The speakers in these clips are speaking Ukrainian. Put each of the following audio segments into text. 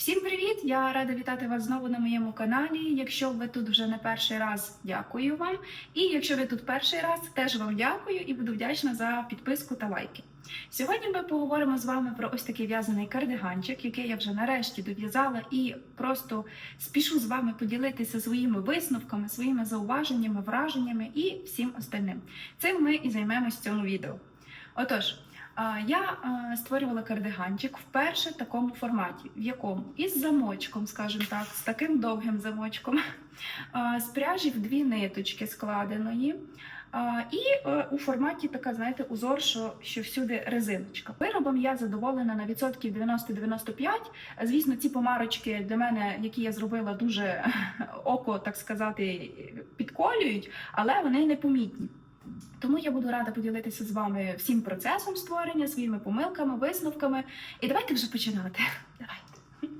Всім привіт! Я рада вітати вас знову на моєму каналі. Якщо ви тут вже не перший раз, дякую вам. І якщо ви тут перший раз, теж вам дякую і буду вдячна за підписку та лайки. Сьогодні ми поговоримо з вами про ось такий в'язаний кардиганчик, який я вже нарешті дов'язала, і просто спішу з вами поділитися своїми висновками, своїми зауваженнями, враженнями і всім остальним. Цим ми і займемось в цьому відео. Отож. Я створювала кардиганчик вперше в такому форматі, в якому із замочком, скажімо так, з таким довгим замочком, з пряжі в дві ниточки складеної. І е, у форматі така, знаєте, узор, що, що всюди резиночка. Виробом я задоволена на відсотків 90-95. Звісно, ці помарочки для мене, які я зробила, дуже око, так сказати, підколюють, але вони непомітні. Тому я буду рада поділитися з вами всім процесом створення, своїми помилками, висновками. І давайте вже починати. Давайте.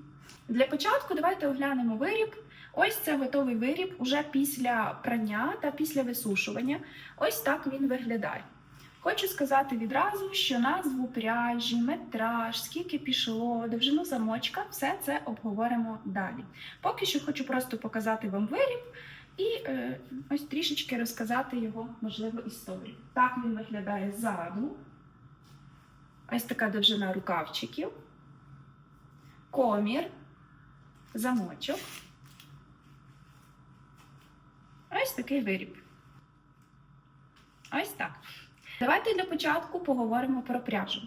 Для початку давайте оглянемо виріб. Ось це готовий виріб уже після прання та після висушування. Ось так він виглядає. Хочу сказати відразу, що назву пряжі, метраж, скільки пішло, довжину замочка, все це обговоримо далі. Поки що хочу просто показати вам виріб і е, ось трішечки розказати його можливо історію. Так він виглядає ззаду. Ось така довжина рукавчиків, комір, замочок. Ось такий виріб. Ось так. Давайте для початку поговоримо про пряжу.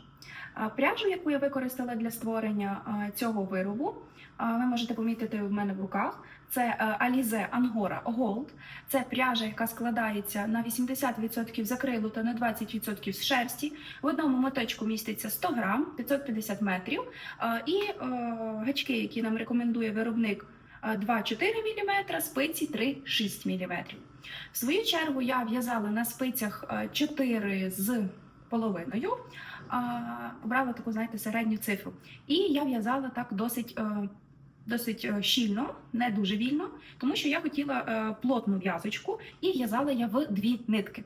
Пряжу, яку я використала для створення цього виробу, ви можете помітити в мене в руках. Це а, Alize Angora Gold. Це пряжа, яка складається на 80% з акрилу та на 20% з шерсті. В одному моточку міститься 100 грам, 550 метрів. І е, гачки, які нам рекомендує виробник, 2-4 мм, спиці 3-6 мм. В свою чергу я в'язала на спицях е, 4 з половиною, обрала таку, знаєте, середню цифру. І я в'язала так досить. Досить е, щільно, не дуже вільно, тому що я хотіла е, плотну в'язочку і в'язала я в дві нитки.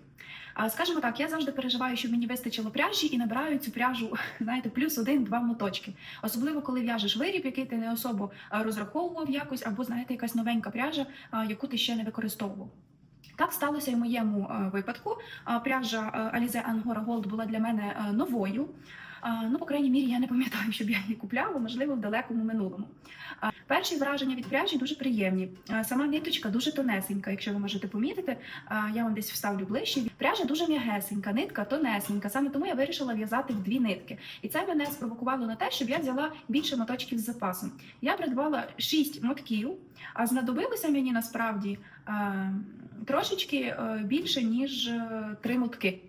Скажімо так, я завжди переживаю, щоб мені вистачило пряжі і набираю цю пряжу, знаєте, плюс один-два моточки. Особливо, коли в'яжеш виріб, який ти не особо е, розраховував якось, або знаєте, якась новенька пряжа, яку ти ще не використовував. Так сталося і в моєму випадку. Пряжа Alize Angora Gold була для мене новою. Ну, по крайній мірі, я не пам'ятаю, щоб я її купляла, можливо, в далекому минулому. Перші враження від пряжі дуже приємні. Сама ниточка дуже тонесенька, якщо ви можете помітити. Я вам десь вставлю ближче. Пряжа дуже м'ягесенька, нитка тонесенька. Саме тому я вирішила в'язати в дві нитки. І це мене спровокувало на те, щоб я взяла більше моточків з запасом. Я придбала шість мотків, а знадобилося мені насправді трошечки е, більше ніж е, три мотки.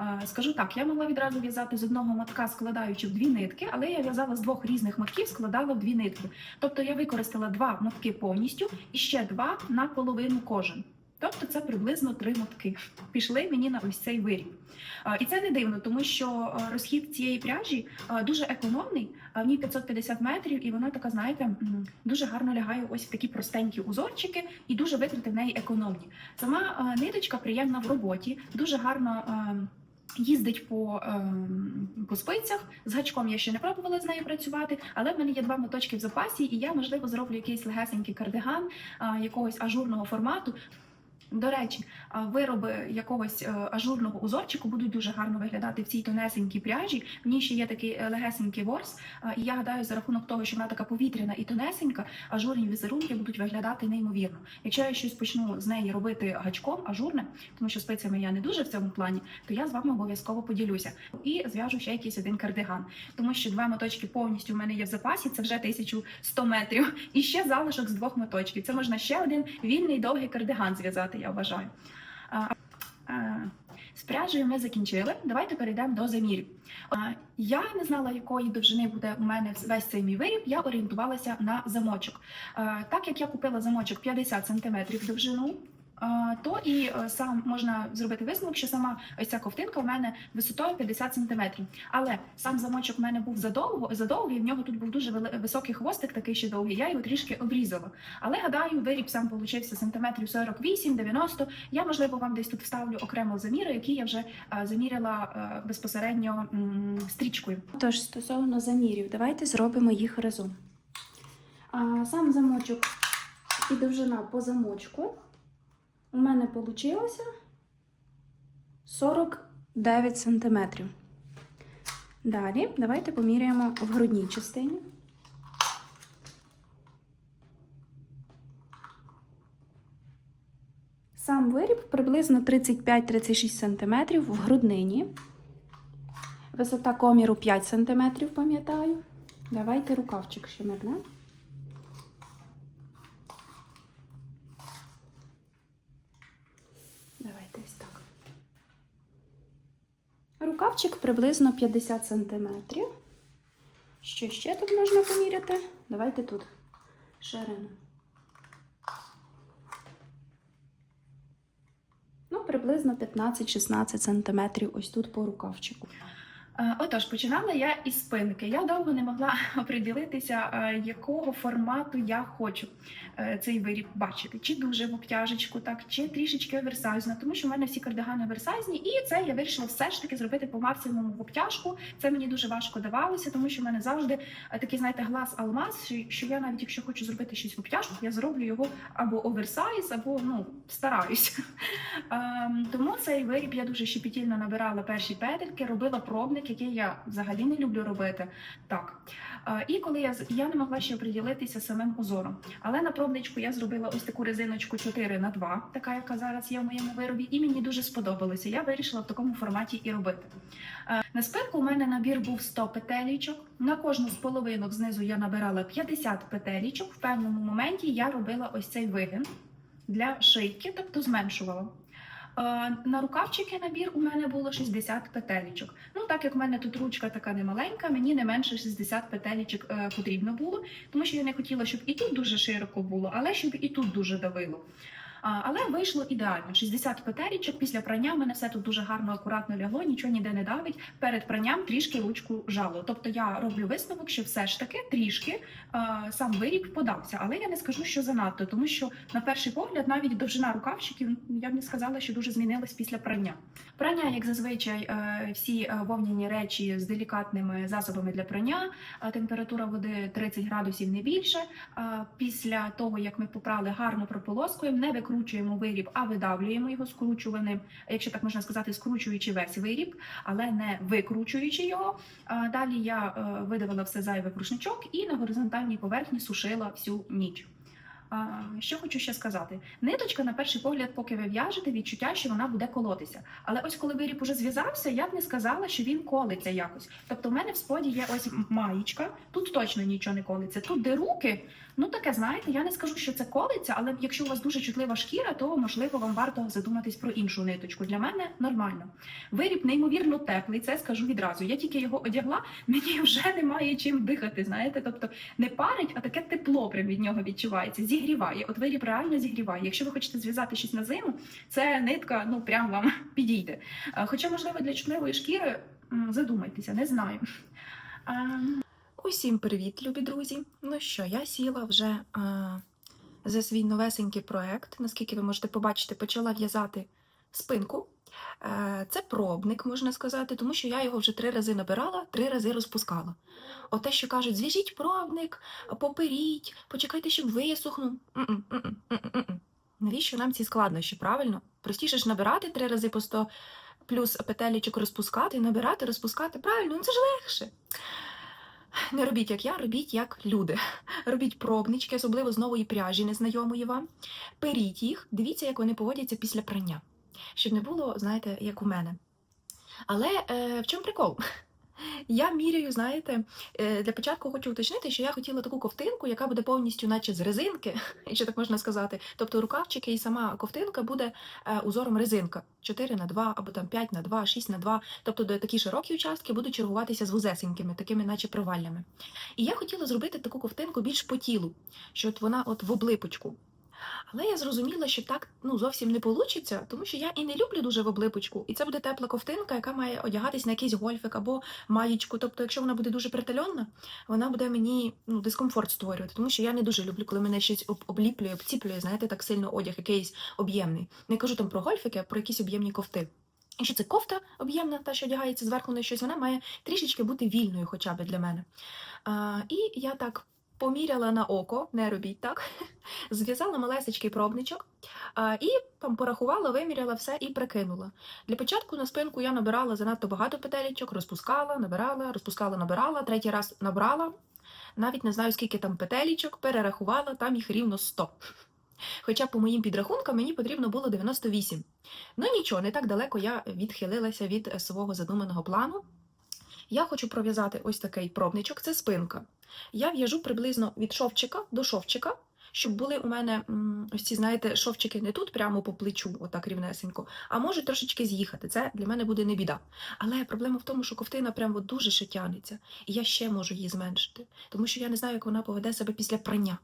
Е, Скажу так, я могла відразу в'язати з одного мотка, складаючи в дві нитки, але я в'язала з двох різних мотків, складала в дві нитки. Тобто я використала два мотки повністю і ще два на половину кожен. Тобто це приблизно три мотки. Пішли мені на ось цей виріб. Е, І це не дивно, тому що е, розхід цієї пряжі дуже економний, в ній 550 метрів, і вона така, знаєте, дуже гарно лягає ось в такі простенькі узорчики, і дуже витрати в неї економні. Сама ниточка приємна в роботі, дуже гарно. Їздить по, ем, по спицях з гачком я ще не пробувала з нею працювати, але в мене є два моточки в запасі, і я можливо зроблю якийсь легесенький кардиган якогось ажурного формату. До речі, вироби якогось е, ажурного узорчику будуть дуже гарно виглядати в цій тонесенькій пряжі. В ній ще є такий е, легесенький ворс. І я гадаю, за рахунок того, що вона така повітряна і тонесенька, ажурні візерунки будуть виглядати неймовірно. Якщо я щось почну з неї робити гачком, ажурне, тому що спицями я не дуже в цьому плані, то я з вами обов'язково поділюся і зв'яжу ще якийсь один кардиган, тому що два моточки повністю в мене є в запасі. Це вже 1100 метрів, і ще залишок з двох моточків. Це можна ще один вільний довгий кардиган зв'язати. Я вважаю. З пряжею ми закінчили. Давайте перейдемо до замірів. Я не знала, якої довжини буде у мене весь цей мій виріб. Я орієнтувалася на замочок. Так як я купила замочок 50 см довжину. То і е, сам можна зробити висновок, що сама ось ця ковтинка в мене висотою 50 см. Але сам замочок в мене був задовго, задовгий, в нього тут був дуже високий хвостик, такий ще довгий. Я його трішки обрізала. Але гадаю, виріб сам получився сантиметрів 48-90. Я можливо вам десь тут вставлю окремо заміри, які я вже е, заміряла е, безпосередньо стрічкою. Тож, стосовно замірів, давайте зробимо їх разом. А сам замочок і довжина по замочку у мене вийшло 49 сантиметрів. Далі давайте поміряємо в грудній частині. Сам виріб приблизно 35-36 см в груднині. Висота коміру 5 см, пам'ятаю. Давайте рукавчик ще мернемо. Ось так. Рукавчик приблизно 50 см. Що ще тут можна поміряти? Давайте тут ширину. Ну, приблизно 15-16 см ось тут по рукавчику. Е, Отож, починала я із спинки. Я довго не могла оприділитися, е, якого формату я хочу е, цей виріб бачити. Чи дуже в обтяжечку, так, чи трішечки оверсайзно, тому що в мене всі кардигани оверсайзні, і це я вирішила все ж таки зробити по максимуму в обтяжку. Це мені дуже важко давалося, тому що в мене завжди такий, знаєте, глаз алмаз, що- що я навіть якщо хочу зробити щось в обтяжку, я зроблю його або оверсайз, або ну стараюсь. Ем, Тому цей виріб я дуже щепетільно набирала перші петельки, робила пробник, який я взагалі не люблю робити. Так. І коли я я не могла ще приділитися самим узором. Але на пробничку я зробила ось таку резиночку 4 на 2 така яка зараз є в моєму виробі, і мені дуже сподобалося. Я вирішила в такому форматі і робити. На спинку у мене набір був 100 петелічок. На кожну з половинок знизу я набирала 50 петелічок. В певному моменті я робила ось цей вигин для шийки, тобто зменшувала. На рукавчики набір у мене було 60 петелічок. Ну, так як в мене тут ручка така немаленька, мені не менше 60 петелічок е, потрібно було, тому що я не хотіла, щоб і тут дуже широко було, але щоб і тут дуже давило. Але вийшло ідеально. 60 петелічок після прання в мене все тут дуже гарно, акуратно лягло, нічого ніде не давить. Перед пранням трішки ручку жало. Тобто я роблю висновок, що все ж таки трішки сам виріб подався. Але я не скажу, що занадто, тому що на перший погляд навіть довжина рукавчиків я б не сказала, що дуже змінилась після прання. Прання, як зазвичай, е, всі е, вовняні речі з делікатними засобами для прання. Температура води 30 градусів не більше. Після того, як ми попрали, гарно прополоскуємо, не викручуємо виріб, а видавлюємо його скручуваним, якщо так можна сказати, скручуючи весь виріб, але не викручуючи його. Далі я е, видавила все зайве в рушничок і на горизонтальній поверхні сушила всю ніч. Що хочу ще сказати: ниточка, на перший погляд, поки ви в'яжете, відчуття, що вона буде колотися. Але ось коли виріб уже зв'язався, я б не сказала, що він колиться якось. Тобто, в мене в споді є ось маєчка, тут точно нічого не колиться. Тут де руки, ну таке знаєте, я не скажу, що це колиться, але якщо у вас дуже чутлива шкіра, то можливо вам варто задуматись про іншу ниточку. Для мене нормально. Виріб неймовірно теплий, це скажу відразу. Я тільки його одягла, мені вже немає чим дихати. Знаєте, тобто не парить, а таке тепло прям від нього відчувається. Зігріває. От виріб реально зігріває. Якщо ви хочете зв'язати щось на зиму, це нитка ну прям вам підійде. Е, Хоча, можливо, для чутливої шкіри задумайтеся, не знаю. Усім привіт, любі друзі! Ну що, я сіла вже а, за свій новесенький проект. Наскільки ви можете побачити, почала в'язати спинку. Е, Це пробник, можна сказати, тому що я його вже три рази набирала, три рази розпускала. От те, що кажуть, зв'яжіть пробник, поперіть, почекайте, щоб висохнув. Навіщо нам ці складнощі, правильно? Простіше ж набирати три рази по 100 плюс петелічок розпускати, набирати, розпускати. Правильно, ну це ж легше. Не робіть, як я, робіть як люди. Робіть пробнички, особливо з нової пряжі, незнайомої вам. Періть їх, дивіться, як вони поводяться після прання. Щоб не було, знаєте, як у мене. Але е, в чому прикол? Я міряю, знаєте, е, для початку хочу уточнити, що я хотіла таку ковтинку, яка буде повністю, наче з резинки, якщо так можна сказати. Тобто рукавчики і сама ковтинка буде е, узором резинка 4 на 2 або там 5 на 2, 6 на 2. Тобто такі широкі участки будуть чергуватися з вузесенькими, такими, наче проваллями. І я хотіла зробити таку ковтинку більш по тілу, що от вона от в облипочку. Але я зрозуміла, що так ну зовсім не вийде, тому що я і не люблю дуже в облипочку. І це буде тепла ковтинка, яка має одягатись на якийсь гольфик або маєчку. Тобто, якщо вона буде дуже притальонна, вона буде мені ну, дискомфорт створювати, тому що я не дуже люблю, коли мене щось обліплює, обціплює, знаєте, так сильно одяг, якийсь об'ємний. Не кажу там про гольфики, а про якісь об'ємні ковти. Якщо це кофта об'ємна, та що одягається зверху на щось, вона має трішечки бути вільною, хоча б для мене. А, і я так поміряла на око, не робіть так. Зв'язала малесечкий пробничок і там порахувала, виміряла все і прикинула. Для початку на спинку я набирала занадто багато петелечок, розпускала, набирала, розпускала, набирала, третій раз набрала. Навіть не знаю, скільки там петелечок, перерахувала, там їх рівно 100. Хоча, по моїм підрахункам, мені потрібно було 98. Ну нічого, не так далеко я відхилилася від свого задуманого плану. Я хочу пров'язати ось такий пробничок, це спинка. Я в'яжу приблизно від шовчика до шовчика, щоб були у мене ось ці, знаєте, шовчики не тут прямо по плечу, отак рівнесенько, а можуть трошечки з'їхати. Це для мене буде не біда. Але проблема в тому, що ковтина прямо дуже ще тягнеться, і я ще можу її зменшити, тому що я не знаю, як вона поведе себе після прання.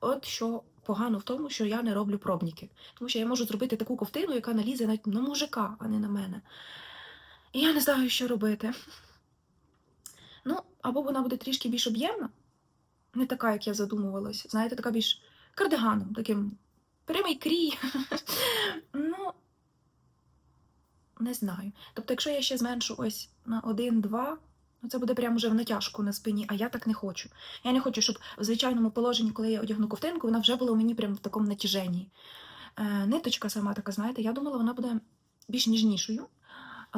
От що погано в тому, що я не роблю пробніки. Тому що я можу зробити таку ковтину, яка налізе навіть на мужика, а не на мене. І я не знаю, що робити. Ну, або вона буде трішки більш об'ємна, не така, як я задумувалась. Знаєте, така більш кардиганом, таким прямий крій. ну, не знаю. Тобто, якщо я ще зменшу ось на один-два, ну це буде прямо вже в натяжку на спині, а я так не хочу. Я не хочу, щоб в звичайному положенні, коли я одягну ковтинку, вона вже була у мені прямо в такому натяженні. Е, ниточка сама така, знаєте, я думала, вона буде більш ніжнішою.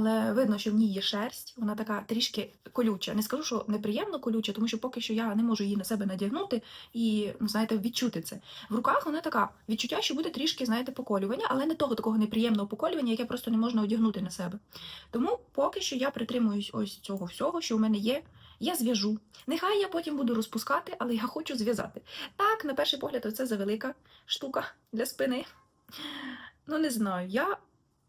Але видно, що в ній є шерсть, вона така трішки колюча. Не скажу, що неприємно колюча, тому що поки що я не можу її на себе надягнути і, ну, знаєте, відчути це. В руках вона така відчуття, що буде трішки, знаєте, поколювання, але не того такого неприємного поколювання, яке просто не можна одягнути на себе. Тому поки що я притримуюсь ось цього всього, що в мене є. Я зв'яжу. Нехай я потім буду розпускати, але я хочу зв'язати. Так, на перший погляд, це завелика штука для спини. Ну, не знаю. Я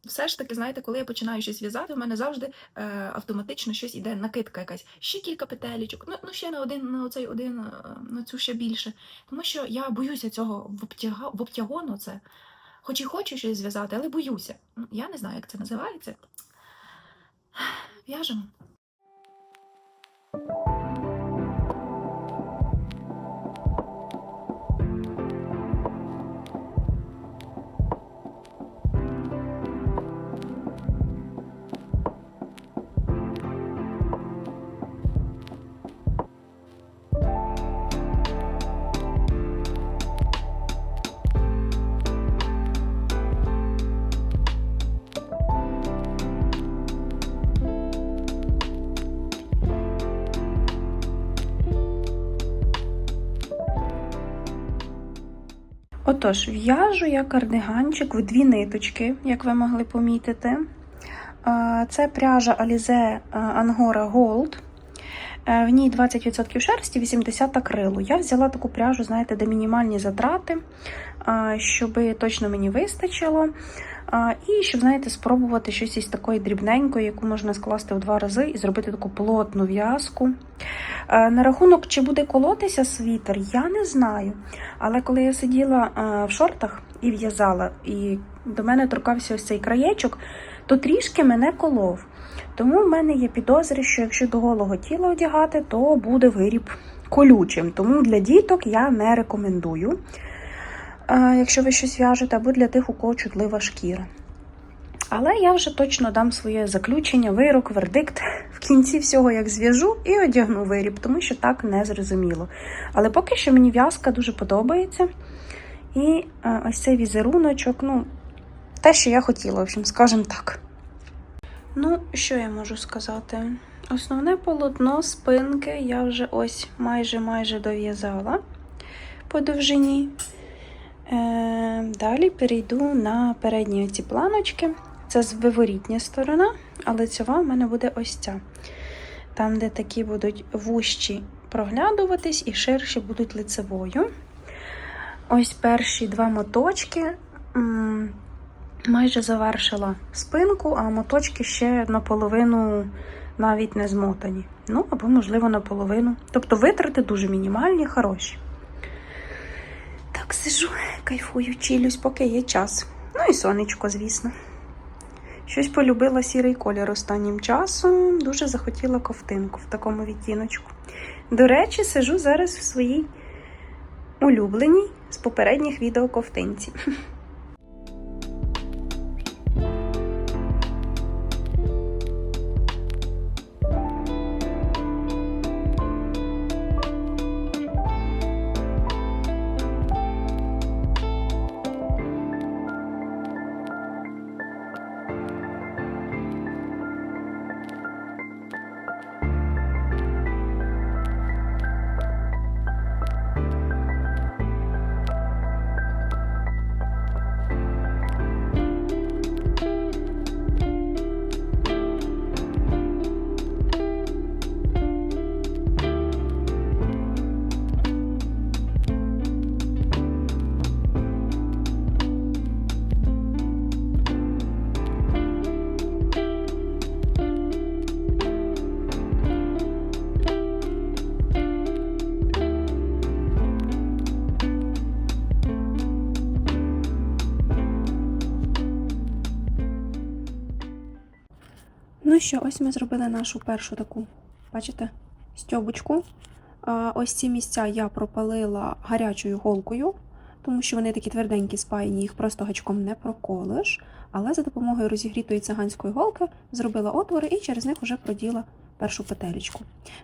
все ж таки, знаєте, коли я починаю щось в'язати, у мене завжди е, автоматично щось іде, накидка якась, ще кілька петелічок, ну, ну ще на один, на цей один, е, на цю ще більше. Тому що я боюся цього в, обтяга, в обтягону це. Хоч і хочу щось зв'язати, але боюся. Ну, Я не знаю, як це називається. В'яжемо. Отож, в'яжу я кардиганчик в дві ниточки, як ви могли помітити. Це пряжа Alize Angora Gold. Е, В ній 20% шерсті, 80 акрилу. Я взяла таку пряжу, знаєте, де мінімальні затрати, щоб точно мені вистачило. І щоб, знаєте, спробувати щось із такої дрібненької, яку можна скласти в два рази і зробити таку плотну в'язку. На рахунок, чи буде колотися світер, я не знаю. Але коли я сиділа в шортах і в'язала, і до мене торкався ось цей краєчок, то трішки мене колов. Тому в мене є підозри, що якщо до голого тіла одягати, то буде виріб колючим. Тому для діток я не рекомендую, якщо ви щось в'яжете, або для тих, у кого чутлива шкіра. Але я вже точно дам своє заключення, вирок, вердикт в кінці всього, як зв'яжу, і одягну виріб, тому що так не зрозуміло. Але поки що мені в'язка дуже подобається. І е, ось цей візеруночок, ну, те, що я хотіла, в общем, скажімо так. Ну, що я можу сказати? Основне полотно спинки я вже ось майже-майже дов'язала по довжині. Е, далі перейду на передні ці планочки. Це виворітня сторона, а лицьова в мене буде ось ця. Там, де такі будуть вущі проглядуватись і ширші будуть лицевою. Ось перші два моточки. Майже завершила спинку, а моточки ще наполовину навіть не змотані. Ну, або, можливо, наполовину. Тобто витрати дуже мінімальні, хороші. Так, сижу, кайфую, чилюсь, поки є час. Ну і сонечко, звісно. Щось полюбила сірий колір останнім часом. Дуже захотіла ковтинку в такому відтіночку. До речі, сижу зараз в своїй улюбленій з попередніх відео ковтинці. Ну що, ось ми зробили нашу першу таку, бачите, стьобочку. Ось ці місця я пропалила гарячою голкою, тому що вони такі тверденькі спаяні, їх просто гачком не проколиш. Але за допомогою розігрітої циганської голки зробила отвори і через них вже проділа першу петелечку.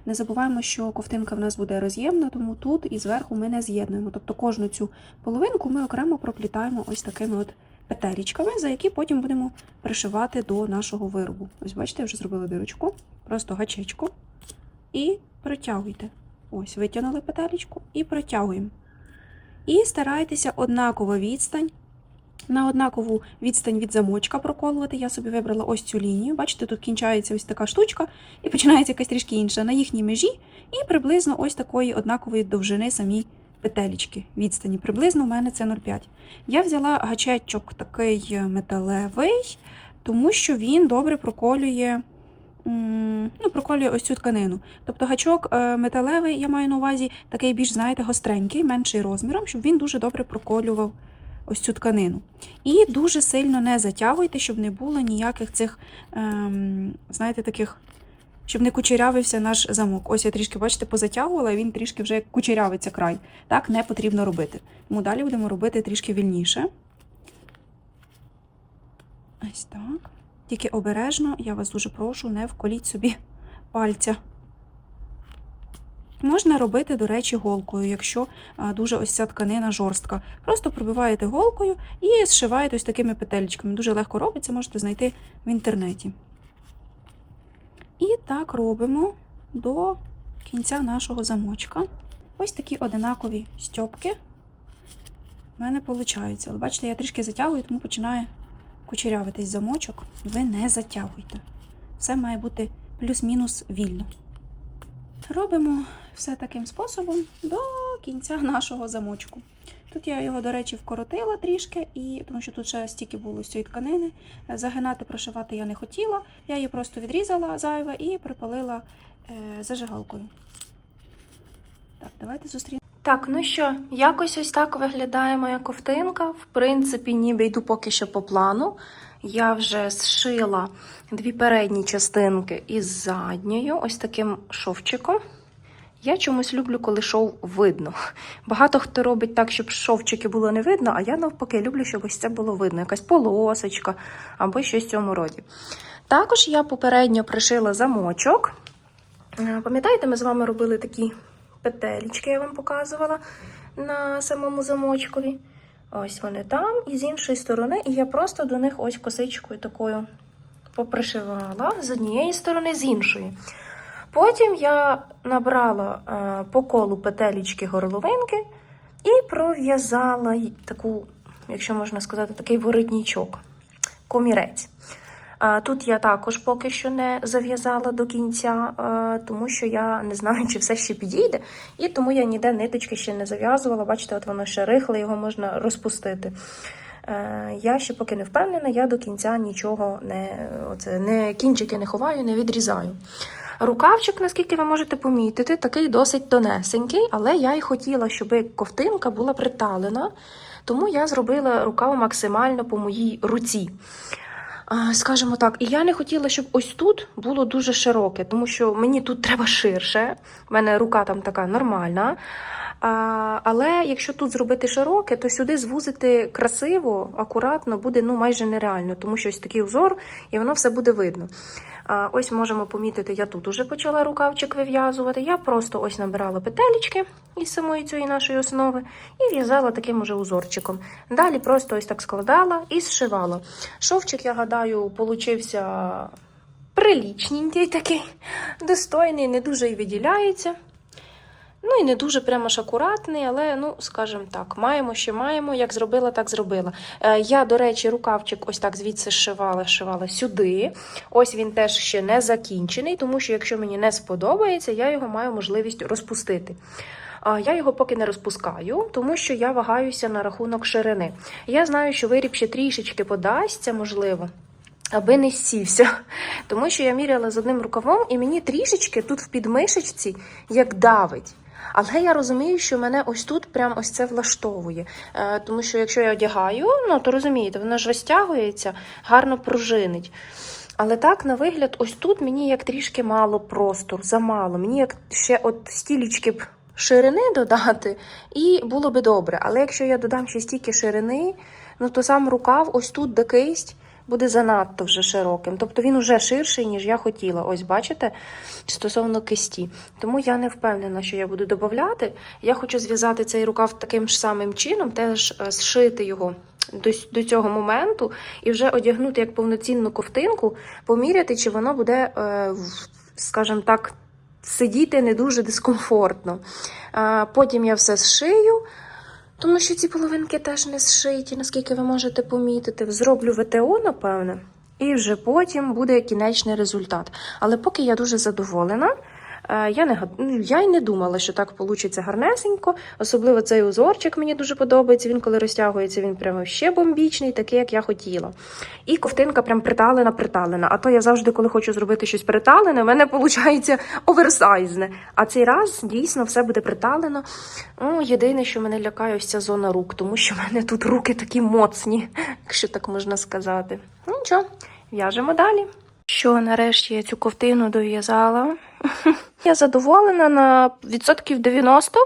Не забуваємо, що ковтинка в нас буде роз'ємна, тому тут і зверху ми не з'єднуємо. Тобто кожну цю половинку ми окремо проплітаємо ось такими от петелечками, за які потім будемо пришивати до нашого виробу. Ось бачите, я вже зробила дирочку, просто гачечку і протягуйте. Ось, витягнули петелечку і протягуємо. І старайтеся однакова відстань. На однакову відстань від замочка проколувати. Я собі вибрала ось цю лінію. Бачите, тут кінчається ось така штучка і починається якась трішки інша на їхній межі, і приблизно ось такої однакової довжини самі петелечки відстані. Приблизно у мене це 0,5. Я взяла гачечок такий металевий, тому що він добре проколює, ну, проколює ось цю тканину. Тобто гачок е, металевий, я маю на увазі, такий більш, знаєте, гостренький, менший розміром, щоб він дуже добре проколював ось цю тканину. І дуже сильно не затягуйте, щоб не було ніяких цих, ем, знаєте, таких. Щоб не кучерявився наш замок. Ось я трішки, бачите, позатягувала, і він трішки вже кучерявиться край. Так не потрібно робити. Тому далі будемо робити трішки вільніше. Ось так. Тільки обережно, я вас дуже прошу, не вколіть собі пальця. Можна робити, до речі, голкою, якщо дуже ось ця тканина жорстка. Просто пробиваєте голкою і зшиваєте ось такими петельчиками. Дуже легко робиться, можете знайти в інтернеті. І так робимо до кінця нашого замочка. Ось такі одинакові стьопки в мене виходить. Але бачите, я трішки затягую, тому починає кучерявитись замочок. Ви не затягуйте. Все має бути плюс-мінус вільно. Робимо все таким способом до кінця нашого замочку. Тут я його, до речі, вкоротила трішки, і, тому що тут ще стільки було з цієї тканини. Загинати, прошивати я не хотіла. Я її просто відрізала зайве і припалила е, зажигалкою. Так, давайте зустрінемо. Так, ну що, якось ось так виглядає моя ковтинка. В принципі, ніби йду поки що по плану. Я вже зшила дві передні частинки із задньою, ось таким шовчиком. Я чомусь люблю, коли шов видно. Багато хто робить так, щоб шовчики було не видно, а я навпаки люблю, щоб ось це було видно, якась полосочка або щось в цьому роді. Також я попередньо пришила замочок. Е, Пам'ятаєте, ми з вами робили такі петелечки, я вам показувала на самому замочкові. Ось вони там, і з іншої сторони, і я просто до них ось косичкою такою попришивала з однієї сторони, з іншої. Потім я набрала е, по колу петелечки горловинки і пров'язала таку, якщо можна сказати, такий воротничок, комірець. Тут я також поки що не зав'язала до кінця, е, тому що я не знаю, чи все ще підійде, і тому я ніде ниточки ще не зав'язувала. Бачите, от воно ще рихле, його можна розпустити. Е, Я ще поки не впевнена, я до кінця нічого не, оце, не кінчики не ховаю, не відрізаю. Рукавчик, наскільки ви можете помітити, такий досить тонесенький, але я й хотіла, щоб ковтинка була приталена, тому я зробила рукав максимально по моїй руці. Скажімо так, і я не хотіла, щоб ось тут було дуже широке, тому що мені тут треба ширше. У мене рука там така нормальна. А, але якщо тут зробити широке, то сюди звузити красиво, акуратно буде ну майже нереально, тому що ось такий узор, і воно все буде видно. А, ось можемо помітити, я тут уже почала рукавчик вив'язувати. Я просто ось набирала петелечки із самої цієї нашої основи і в'язала таким уже узорчиком. Далі просто ось так складала і зшивала. Шовчик, я гадаю, получився прилічненький такий, достойний, не дуже й виділяється. Ну і не дуже прямо ж акуратний, але, ну, скажімо так, маємо, що маємо. Як зробила, так зробила. Е, я, до речі, рукавчик ось так звідси зшивала, зшивала сюди. Ось він теж ще не закінчений, тому що якщо мені не сподобається, я його маю можливість розпустити. Я його поки не розпускаю, тому що я вагаюся на рахунок ширини. Я знаю, що виріб ще трішечки подасться, можливо. Аби не сівся, тому що я міряла з одним рукавом, і мені трішечки тут в підмишечці як давить. Але я розумію, що мене ось тут прям ось це влаштовує. Е, тому що якщо я одягаю, ну то розумієте, воно ж розтягується, гарно пружинить. Але так, на вигляд, ось тут мені як трішки мало простору, замало. Мені як ще от стілічки б ширини додати, і було би добре. Але якщо я додам ще стільки ширини, ну то сам рукав ось тут кисть буде занадто вже широким. Тобто він уже ширший, ніж я хотіла. Ось бачите, стосовно кисті. Тому я не впевнена, що я буду додати. Я хочу зв'язати цей рукав таким ж самим чином, теж е, зшити його до, до цього моменту і вже одягнути як повноцінну ковтинку, поміряти, чи воно буде, е, скажімо так, сидіти не дуже дискомфортно. А, Потім я все зшию. Тому що ці половинки теж не зшиті, наскільки ви можете помітити. Зроблю ВТО, напевне, і вже потім буде кінечний результат. Але поки я дуже задоволена. Е, Я не я й не думала, що так вийде гарнесенько. Особливо цей узорчик мені дуже подобається. Він коли розтягується, він прямо ще бомбічний, такий, як я хотіла. І ковтинка прям приталена, приталена. А то я завжди, коли хочу зробити щось приталене, в мене виходить оверсайзне. А цей раз дійсно все буде приталено. Ну, єдине, що мене лякає, ось ця зона рук, тому що в мене тут руки такі моцні, якщо так можна сказати. Ну нічого, в'яжемо далі. Що нарешті я цю ковтину дов'язала. Я задоволена на відсотків 90.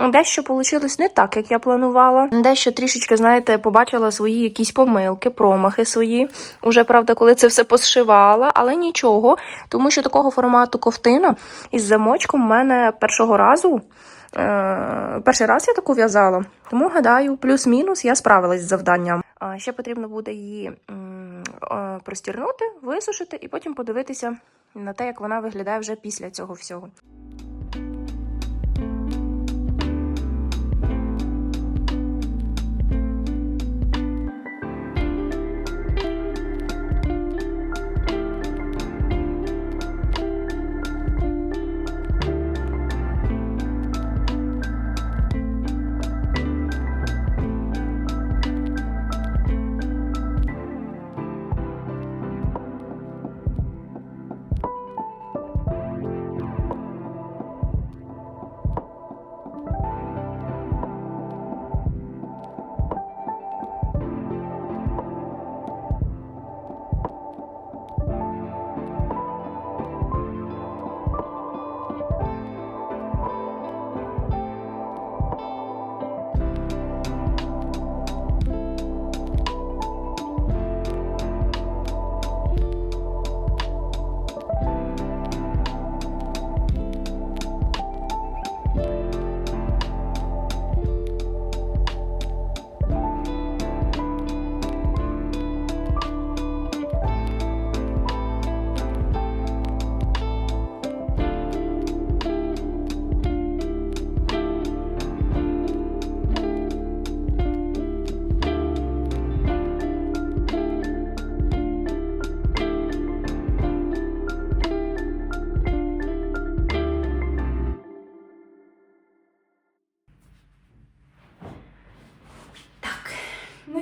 Дещо вийшло не так, як я планувала. Дещо трішечки, знаєте, побачила свої якісь помилки, промахи свої. Уже правда, коли це все посшивала, але нічого, тому що такого формату ковтина із замочком в мене першого разу. Е, перший раз я таку в'язала, тому гадаю, плюс-мінус я справилась з завданням. Ще потрібно буде її е, простірнути, висушити і потім подивитися на те, як вона виглядає вже після цього всього.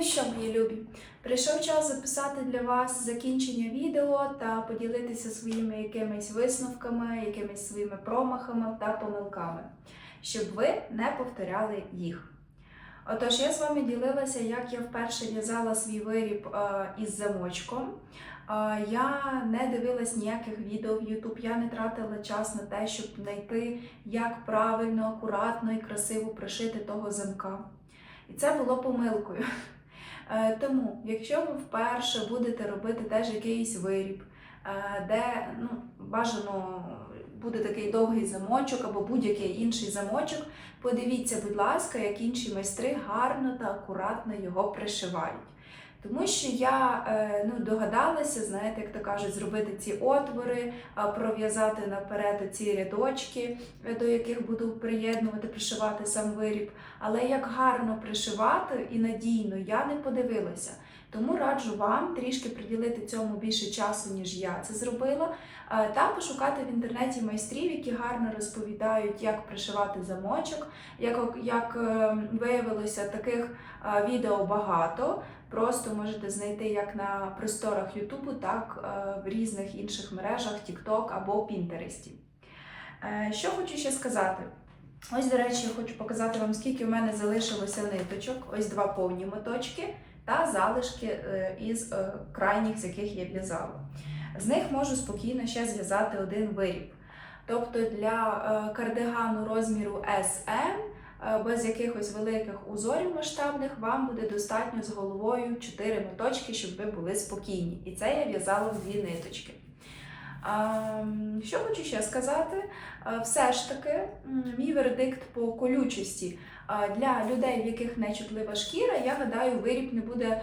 Що, мої любі, прийшов час записати для вас закінчення відео та поділитися своїми якимись висновками, якимись своїми промахами та помилками, щоб ви не повторяли їх. Отож, я з вами ділилася, як я вперше в'язала свій виріб е, із замочком. Е, Я не дивилась ніяких відео в YouTube, я не тратила час на те, щоб знайти, як правильно, акуратно і красиво пришити того замка. І це було помилкою. Е, Тому, якщо ви вперше будете робити теж якийсь виріб, е, де ну, бажано буде такий довгий замочок або будь-який інший замочок, подивіться, будь ласка, як інші майстри гарно та акуратно його пришивають. Тому що я е, ну, догадалася, знаєте, як то кажуть, зробити ці отвори, пров'язати наперед ці рядочки, е, до яких буду приєднувати, пришивати сам виріб. Але як гарно пришивати і надійно я не подивилася. Тому раджу вам трішки приділити цьому більше часу, ніж я це зробила, та пошукати в інтернеті майстрів, які гарно розповідають, як пришивати замочок. Як, як е, виявилося, таких відео багато. Просто можете знайти як на просторах Ютубу, так е, в різних інших мережах, TikTok або Pinterest. Е, Що хочу ще сказати? Ось, до речі, я хочу показати вам, скільки в мене залишилося ниточок. Ось два повні моточки та залишки е, із крайніх, з яких я в'язала. з них можу спокійно ще зв'язати один виріб. Тобто для кардигану розміру SM без якихось великих узорів масштабних вам буде достатньо з головою 4 моточки, щоб ви були спокійні. І це я в'язала в дві ниточки. Ем, Що хочу ще сказати, Е, все ж таки, мій вердикт по колючості е, для людей, в яких нечутлива шкіра, я гадаю, виріб не буде е,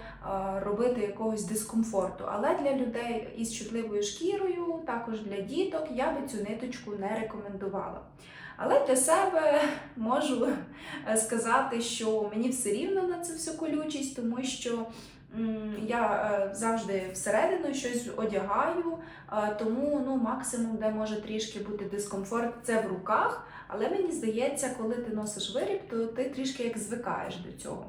робити якогось дискомфорту. Але для людей із чутливою шкірою, також для діток, я би цю ниточку не рекомендувала. Але для себе можу е, сказати, що мені все рівно на цю всю колючість, тому що я е, завжди всередину щось одягаю, е, тому ну, максимум, де може трішки бути дискомфорт, це в руках. Але мені здається, коли ти носиш виріб, то ти трішки як звикаєш до цього.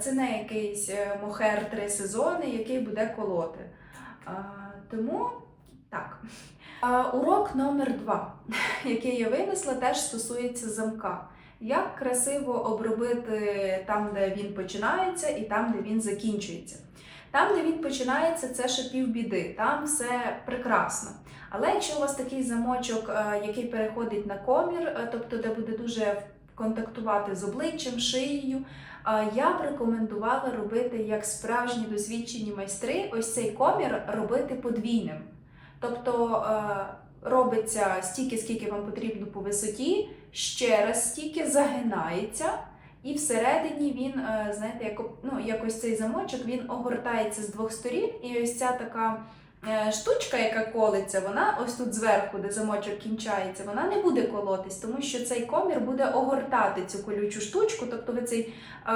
Це не якийсь мохер три сезони, який буде колоти. Тому так. Урок номер два, який я винесла, теж стосується замка. Як красиво обробити там, де він починається, і там, де він закінчується. Там, де він починається, це ще півбіди, там все прекрасно. Але якщо у вас такий замочок, е, який переходить на комір, е, тобто де буде дуже контактувати з обличчям, шиєю, е, я б рекомендувала робити як справжні досвідчені майстри, ось цей комір робити подвійним. Тобто е, робиться стільки, скільки вам потрібно по висоті, ще раз стільки загинається, і всередині він, е, знаєте, як, ну, якось цей замочок він огортається з двох сторін, і ось ця така е, штучка, яка колиться, вона ось тут зверху, де замочок кінчається, вона не буде колотись, тому що цей комір буде огортати цю колючу штучку, тобто ви цей. Е,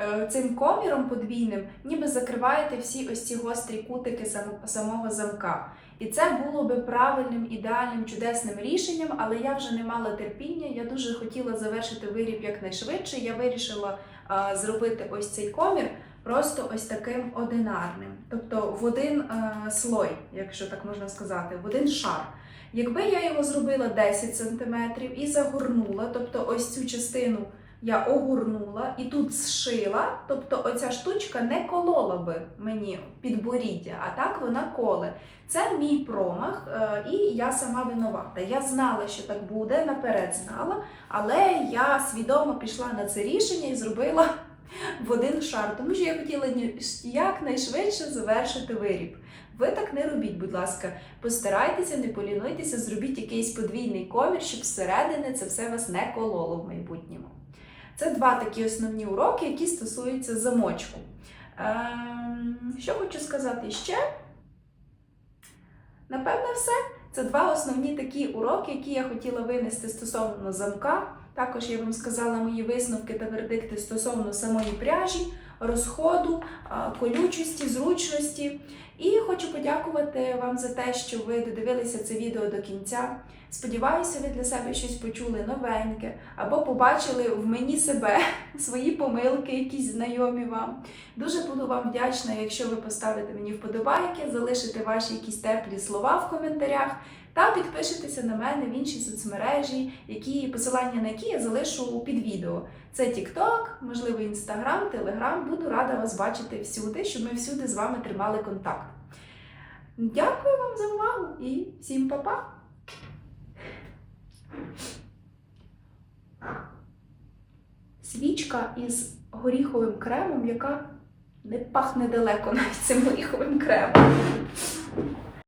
е, Цим коміром подвійним ніби закриваєте всі ось ці гострі кутики самого замка. І це було би правильним, ідеальним, чудесним рішенням, але я вже не мала терпіння. Я дуже хотіла завершити виріб якнайшвидше. Я вирішила а, зробити ось цей комір просто ось таким одинарним, тобто в один а, слой, якщо так можна сказати, в один шар. Якби я його зробила 10 см і загорнула, тобто ось цю частину я огорнула і тут зшила, тобто оця штучка не колола би мені підборіддя, а так вона коле. Це мій промах, е, і я сама винувата. Я знала, що так буде, наперед знала, але я свідомо пішла на це рішення і зробила в один шар, тому що я хотіла якнайшвидше завершити виріб. Ви так не робіть, будь ласка, постарайтеся, не полінуйтеся, зробіть якийсь подвійний комір, щоб зсередини це все вас не кололо в майбутньому. Це два такі основні уроки, які стосуються замочку. Ем, що хочу сказати ще? Напевне, все. Це два основні такі уроки, які я хотіла винести стосовно замка. Також я вам сказала мої висновки та вердикти стосовно самої пряжі, розходу, колючості, зручності. І хочу подякувати вам за те, що ви додивилися це відео до кінця. Сподіваюся, ви для себе щось почули новеньке або побачили в мені себе свої помилки, якісь знайомі вам. Дуже буду вам вдячна, якщо ви поставите мені вподобайки, залишите ваші якісь теплі слова в коментарях та підпишетеся на мене в інші соцмережі, які посилання на які я залишу під відео. Це TikTok, можливо, Instagram, Telegram. Буду рада вас бачити всюди, щоб ми всюди з вами тримали контакт. Дякую вам за увагу і всім па-па! Свічка із горіховим кремом, яка не пахне далеко навіть цим горіховим кремом.